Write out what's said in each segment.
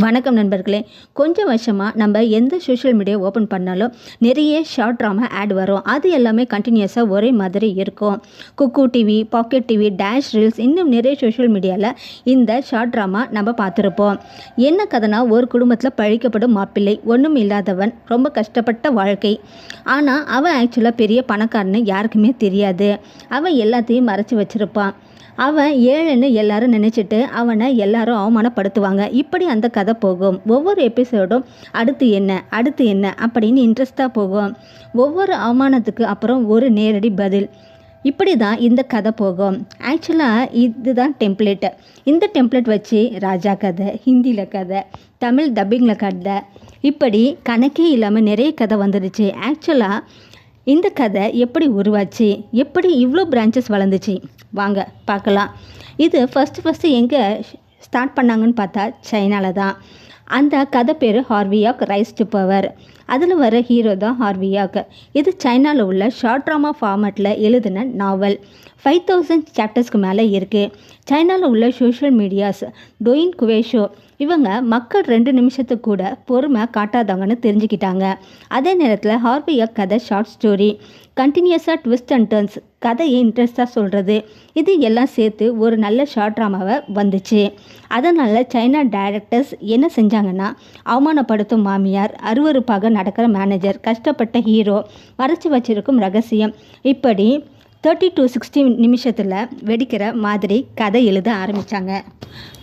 வணக்கம் நண்பர்களே. கொஞ்சம் வருஷமாக நம்ம எந்த சோஷியல் மீடியா ஓப்பன் பண்ணாலும் நிறைய ஷார்ட் ட்ராமா ஆட் வரும். அது எல்லாமே கண்டினியூஸாக ஒரே மாதிரி இருக்கும். Kuku TV Pocket TV dash reels இன்னும் நிறைய சோஷியல் மீடியாவில் இந்த ஷார்ட் ட்ராமா நம்ம பார்த்துருப்போம். என்ன கதைனா ஒரு குடும்பத்தில் பழிக்கப்படும் மாப்பிள்ளை ஒன்றும் இல்லாதவன் ரொம்ப கஷ்டப்பட்ட வாழ்க்கை. ஆனால் அவன் ஆக்சுவலாக பெரிய பணக்காரன்னு யாருக்குமே தெரியாது. அவன் எல்லாத்தையும் மறைச்சி வச்சுருப்பான். அவன் ஏழுன்னு எல்லாரும் நினச்சிட்டு அவனை எல்லாரும் அவமானப்படுத்துவாங்க. இப்படி அந்த கதை போகும். ஒவ்வொரு எபிசோடும் அடுத்து என்ன அடுத்து என்ன அப்படின்னு இன்ட்ரெஸ்டாக போகும். ஒவ்வொரு அவமானத்துக்கு அப்புறம் ஒரு நேரடி பதில். இப்படி தான் இந்த கதை போகும். ஆக்சுவலாக இதுதான் டெம்ப்ளேட்டு இந்த டெம்ப்ளேட் வச்சு ராஜா கதை ஹிந்தியில் கதை தமிழ் டப்பிங்கில் கதை. இப்படி கணக்கே இல்லாமல் நிறைய கதை வந்துடுச்சு ஆக்சுவலாக இந்த கதை எப்படி உருவாச்சு? எப்படி இவ்வளோ பிரான்ச்சஸ் வளர்ந்துச்சு? வாங்க பார்க்கலாம். இது ஃபஸ்ட்டு ஃபஸ்ட்டு எங்கே ஸ்டார்ட் பண்ணாங்கன்னு பார்த்தா சைனாவில் தான். அந்த கதை பேர் ஹார்வியாக் ரைஸ் டு பவர். அதில் வர ஹீரோ தான் ஹார்வியாக். இது சைனாவில் உள்ள ஷார்ட் ட்ராமா ஃபார்மேட்டில் எழுதின நாவல் ஃபைவ் தௌசண்ட் சாப்டர்ஸ்க்கு மேலே இருக்குது சைனாவில் உள்ள சோஷியல் மீடியாஸ் டொயின் குவேஷோ இவங்க மக்கள் ரெண்டு நிமிஷத்துக்கு கூட பொறுமை காட்டாதவங்கன்னு தெரிஞ்சுக்கிட்டாங்க. அதே நேரத்தில் ஹார்வியாக் கதை ஷார்ட் ஸ்டோரி கண்டினியூஸாக ட்விஸ்ட் அண்ட் டர்ன்ஸ் கதையை இன்ட்ரெஸ்டாக சொல்கிறது இது எல்லாம் சேர்த்து ஒரு நல்ல ஷார்ட் ட்ராமாவை வந்துச்சு. அதனால் சைனா டைரக்டர்ஸ் என்ன செஞ்சாங்கன்னா அவமானப்படுத்தும் மாமியார் அருவருப்பாக நடக்கிற மேனேஜர் கஷ்டப்பட்ட ஹீரோ மறைச்சி வச்சிருக்கும் ரகசியம் இப்படி தேர்ட்டி டு சிக்ஸ்டி நிமிஷத்தில் வெடிக்கிற மாதிரி கதை எழுத ஆரம்பித்தாங்க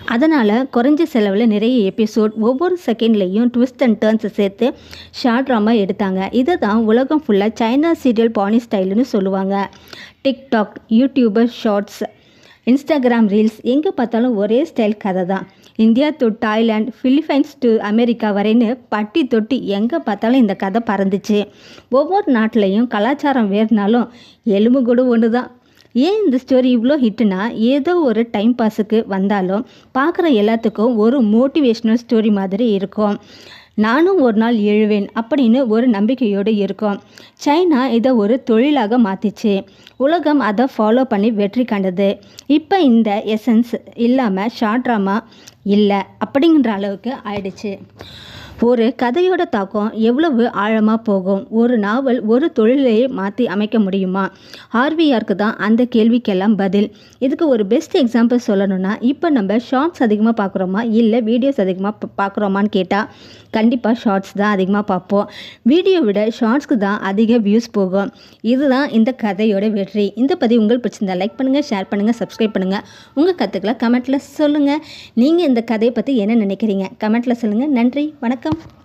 அதனால் குறைஞ்ச செலவில் நிறைய எபிசோட் ஒவ்வொரு செகண்ட்லேயும் ட்விஸ்ட் அண்ட் டேர்ன்ஸை சேர்த்து ஷார்ட் ட்ராமா எடுத்தாங்க. இதை தான் உலகம் ஃபுல்லாக சைனா சீரியல் பானி ஸ்டைல்னு சொல்லுவாங்க. TikTok YouTuber shorts Instagram reels எங்கே பார்த்தாலும் ஒரே ஸ்டைல் கதை தான் India to Thailand Philippines to America வரைன்னு பட்டி தொட்டி எங்கே பார்த்தாலும் இந்த கதை பறந்துச்சு. ஒவ்வொரு நாட்டிலையும் கலாச்சாரம் வேறுனாலும் எலும்பு கூட ஒன்று தான் ஏன் இந்த ஸ்டோரி இவ்வளோ ஹிட்னா ஏதோ ஒரு டைம் பாஸுக்கு வந்தாலும் பார்க்குற எல்லாத்துக்கும் ஒரு மோட்டிவேஷ்னல் ஸ்டோரி மாதிரி இருக்கும். நானும் ஒரு நாள் எழுவேன் அப்படின்னு ஒரு நம்பிக்கையோடு இருக்கும். சைனா இதை ஒரு தொழிலாக மாற்றிச்சு உலகம் அதை ஃபாலோ பண்ணி வெற்றி கண்டது. இப்போ இந்த எசன்ஸ் இல்லாமல் ஷார்ட் ட்ராமா இல்லை அப்படிங்கிற அளவுக்கு ஆயிடுச்சு. ஒரு கதையோட தாக்கம் எவ்வளவு ஆழமாக போகும்? ஒரு நாவல் ஒரு தொழிலையே மாற்றி அமைக்க முடியுமா? ஆர்விஆருக்கு தான் அந்த கேள்விக்கெல்லாம் பதில். இதுக்கு ஒரு பெஸ்ட் எக்ஸாம்பிள் சொல்லணும்னா இப்போ நம்ம ஷார்ட்ஸ் அதிகமாக பார்க்குறோமா இல்லை வீடியோஸ் அதிகமாக பார்க்குறோமான்னு கேட்டால் கண்டிப்பாக ஷார்ட்ஸ் தான் அதிகமாக பார்ப்போம் வீடியோ விட ஷார்ட்ஸ்க்கு தான் அதிக வியூஸ் போகும். இதுதான் இந்த கதையோட வெற்றி. இந்த பதிவு உங்களுக்கு பிடிச்சிருந்தா லைக் பண்ணுங்கள் ஷேர் பண்ணுங்கள் சப்ஸ்கிரைப் பண்ணுங்கள் உங்கள் கற்றுக்களை கமெண்ட்டில் சொல்லுங்கள் நீங்கள் இந்த கதையை பற்றி என்ன நினைக்கிறீங்க? கமெண்ட்டில் சொல்லுங்கள் நன்றி வணக்கம். Descansam.